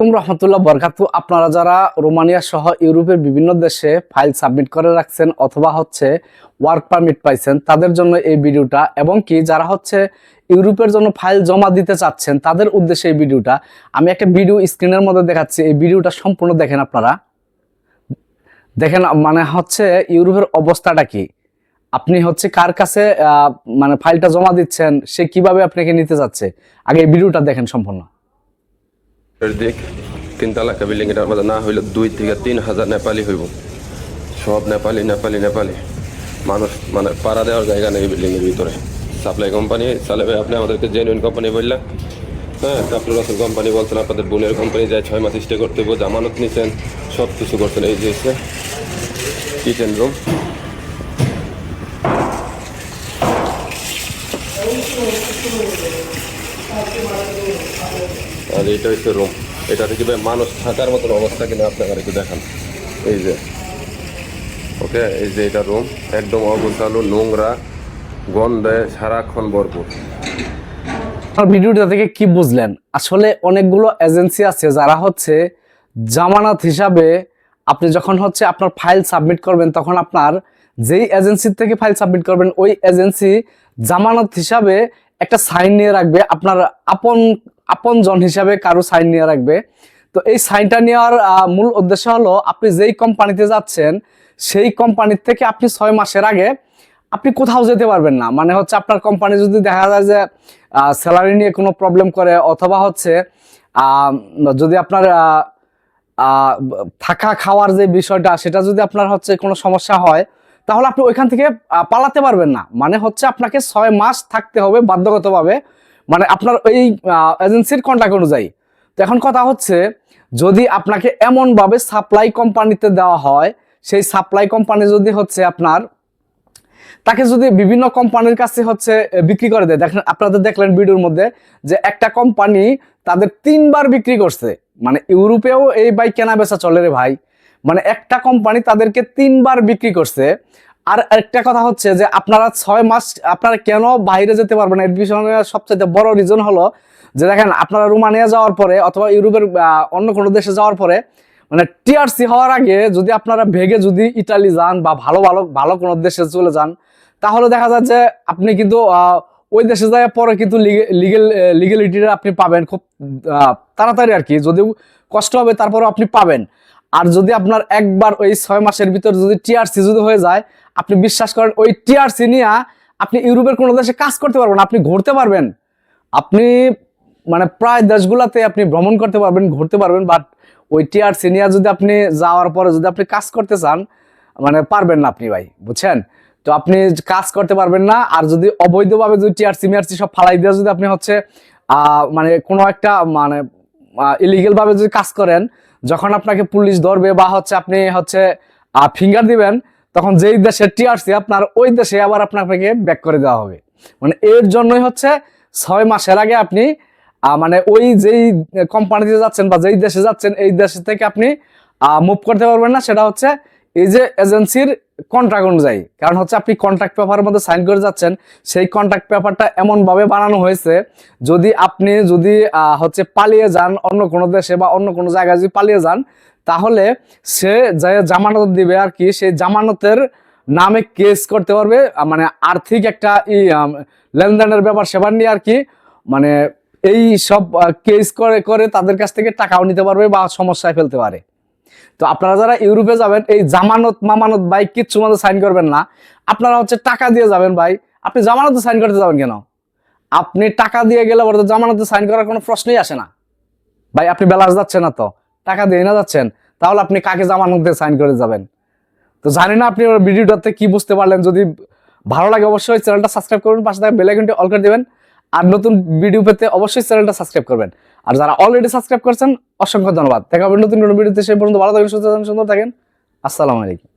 আলাইকুম রহমতুল্লাহ বরকাতু আপনারা যারা রোমানিয়া সহ ইউরোপের বিভিন্ন দেশে ফাইল সাবমিট করে রাখছেন অথবা হচ্ছে ওয়ার্ক পারমিট পাইছেন, তাদের জন্য এই ভিডিওটা এবং কি যারা হচ্ছে ইউরোপের জন্য ফাইল জমা দিতে চাচ্ছেন, তাদের উদ্দেশ্যে এই ভিডিওটা। আমি একটা ভিডিও স্ক্রিনের মধ্যে দেখাচ্ছি, এই ভিডিওটা সম্পূর্ণ দেখেন আপনারা। দেখেন মানে হচ্ছে ইউরোপের অবস্থাটা কি? আপনি হচ্ছে কার কাছে মানে ফাইলটা জমা দিচ্ছেন, সে কীভাবে আপনাকে নিতে যাচ্ছে? আগে এই ভিডিওটা দেখেন সম্পূর্ণ। দিক তিনতলা বিল্ডিং এটার মধ্যে না হইলে দুই থেকে তিন হাজার নেপালি হইব সব নেপালি নেপালি নেপালি মানুষ মানে পাড়া দেওয়ার জায়গা নেই বিল্ডিং এর ভিতরে সাপ্লাই কোম্পানি চালাবে আপনি আমাদেরকে জেনুইন কোম্পানি বললেন হ্যাঁ কাপড় রাসেল কোম্পানি বলছেন আপনাদের বোনের কোম্পানি যায় ছয় মাস স্টে করতে হবে জামানত নিছেন সব কিছু করছেন এই যে কিচেন রুম আর এটা হচ্ছে রুম। এটা থেকে মানুষ থাকার মতন অবস্থা কিনা আপনাকে একটু দেখান। এই যে, ওকে, এই যে এটা রুম। একদম অগোছালো, নোংরা, গন্ধে সারাক্ষণ ভরপুর। আপনার ভিডিওটা থেকে কি বুঝলেন? আসলে অনেকগুলো এজেন্সি আছে যারা হচ্ছে জামানত হিসাবে আপনি যখন হচ্ছে আপনার ফাইল সাবমিট করবেন, তখন আপনার যেই এজেন্সির থেকে ফাইল সাবমিট করবেন, ওই এজেন্সি জামানত হিসাবে একটা সাইন নিয়ে রাখবে। আপনার আপন আপন জন হিসাবে কারও সাইন নিয়ে রাখবে। তো এই সাইনটা নেওয়ার মূল উদ্দেশ্য হলো আপনি যেই কোম্পানিতে যাচ্ছেন, সেই কোম্পানির থেকে আপনি ছয় মাসের আগে আপনি কোথাও যেতে পারবেন না। মানে হচ্ছে আপনার কোম্পানি যদি দেখা যায় যে স্যালারি নিয়ে কোনো প্রবলেম করে অথবা হচ্ছে যদি আপনার থাকা খাওয়ার যে বিষয়টা, সেটা যদি আপনার হচ্ছে কোনো সমস্যা হয়, তাহলে আপনি ওইখান থেকে পালাতে পারবেন না। মানে হচ্ছে আপনাকে ছয় মাস থাকতে হবে বাধ্যগতভাবে। মানে আপনার এই এজেন্সির কন্ট্যাক্ট অনুযায়ী। তো এখন কথা হচ্ছে, যদি আপনাকে এমনভাবে সাপ্লাই কোম্পানিতে দেওয়া হয়, সেই সাপ্লাই কোম্পানি যদি হচ্ছে আপনার, তাকে যদি বিভিন্ন কোম্পানির কাছে হচ্ছে বিক্রি করে দেয়। দেখেন, আপনাদের দেখলেন ভিডিওর মধ্যে যে একটা কোম্পানি তাদের তিনবার বিক্রি করছে। মানে ইউরোপেও এই বাইক কেনা বেচা চলে রে ভাই। মানে একটা কোম্পানি তাদেরকে তিনবার বিক্রি করছে। আর একটা কথা হচ্ছে যে আপনারা ছয় মাস আপনারা কেন বাইরে যেতে পারবেন এডমিশনের সবচেয়ে বড় রিজন হলো যে দেখেন, আপনারা রোমানিয়া যাওয়ার পরে অথবা ইউরোপের অন্য কোনো দেশে যাওয়ার পরে মানে টিআরসি হওয়ার আগে যদি আপনারা ভেগে যদি ইটালি যান বা ভালো ভালো ভালো কোনো দেশে চলে যান, তাহলে দেখা যায় যে আপনি কিন্তু ওই দেশে যাওয়ার পরে কিন্তু লিগেল লিগেলিটিটা আপনি পাবেন খুব তাড়াতাড়ি আর কি। যদিও কষ্ট হবে তারপরে আপনি পাবেন। আর যদি আপনার একবার ওই ছয় মাসের ভিতর যদি টিআরসি যদি হয়ে যায় আপনি বিশ্বাস করেন, ওই টিআরসি নিয়ে আপনি ইউরোপের কোনো দেশে কাজ করতে পারবেন আপনি ঘুরতে পারবেন। আপনি মানে প্রায় দেশগুলাতে আপনি ভ্রমণ করতে পারবেন, ঘুরতে পারবেন বাট ওই টিআরসি নিয়ে যদি আপনি যাওয়ার পরে যদি আপনি কাজ করতে চান মানে পারবেন না আপনি ভাই, বুঝছেন? তো আপনি কাজ করতে পারবেন না, আর যদি অবৈধভাবে যদি টিআরসি মিআরসি সব ফালাই দিয়ে যদি আপনি হচ্ছে মানে কোনো একটা মানে ইলিগেলভাবে যদি কাজ করেন, যখন আপনাকে পুলিশ ধরবে বা হচ্ছে আপনি হচ্ছে ফিঙ্গার দিবেন তখন যেই দেশে টিআরসি আপনার ওই দেশে আবার আপনাকে ব্যাক করে দেওয়া হবে। মানে এর জন্যই হচ্ছে ছয় মাসের আগে আপনি মানে ওই যেই কোম্পানিতে যাচ্ছেন বা যেই দেশে যাচ্ছেন, এই দেশ থেকে আপনি মুভ করতে পারবেন না। সেটা হচ্ছে এই যে এজেন্সির কন্ট্রাক্ট অনুযায়ী, কারণ হচ্ছে আপনি কন্ট্রাক্ট পেপারের মধ্যে সাইন করে যাচ্ছেন, সেই কন্ট্রাক্ট পেপারটা এমনভাবে বানানো হয়েছে, যদি আপনি যদি হচ্ছে পালিয়ে যান অন্য কোনো দেশে বা অন্য কোনো জায়গায় যদি পালিয়ে যান, তাহলে সে যে জামানত দিবে আর কি, সেই জামানতের নামে কেস করতে পারবে মানে আর্থিক একটা ই লেনদেনের ব্যাপার সেবার নিয়ে আর কি মানে এই সব কেস করে করে তাদের কাছ থেকে টাকাও নিতে পারবে বা সমস্যায় ফেলতে পারে। তো আপনারা যারা ইউরোপে যাবেন, এই জামানত মামানত ভাই, কিচ্ছু মধ্যে সাইন করবেন না। আপনারা হচ্ছে টাকা দিয়ে যাবেন ভাই। আপনি জামানতে সাইন করতে যাবেন কেন? আপনি টাকা দিয়ে গেলে বলতে জামানতে সাইন করার কোনো প্রশ্নই আসে না। ভাই, আপনি বেলাস যাচ্ছেন না তো। টাকা দিয়ে না যাচ্ছেন? তাহলে আপনি কাকে জামানত সাইন করে যাবেন? তো জানি না আপনি ভিডিওটাতে কি বুঝতে পারলেন। যদি ভালো লাগে অবশ্যই চ্যানেলটা সাবস্ক্রাইব করবেন পাশে থাকা বেল আইকনটি অল করে দেবেন। আর নতুন ভিডিও পেতে অবশ্যই চ্যানেলটা সাবস্ক্রাইব করবেন। আর যারা অলরেডি সাবস্ক্রাইব করছেন, অসংখ্য ধন্যবাদ। দেখা হবে নতুন কোনো ভিডিওতে সেই পর্যন্ত ভালো থাকেন, সুস্থ থাকেন, সুন্দর থাকেন। আসসালামু আলাইকুম।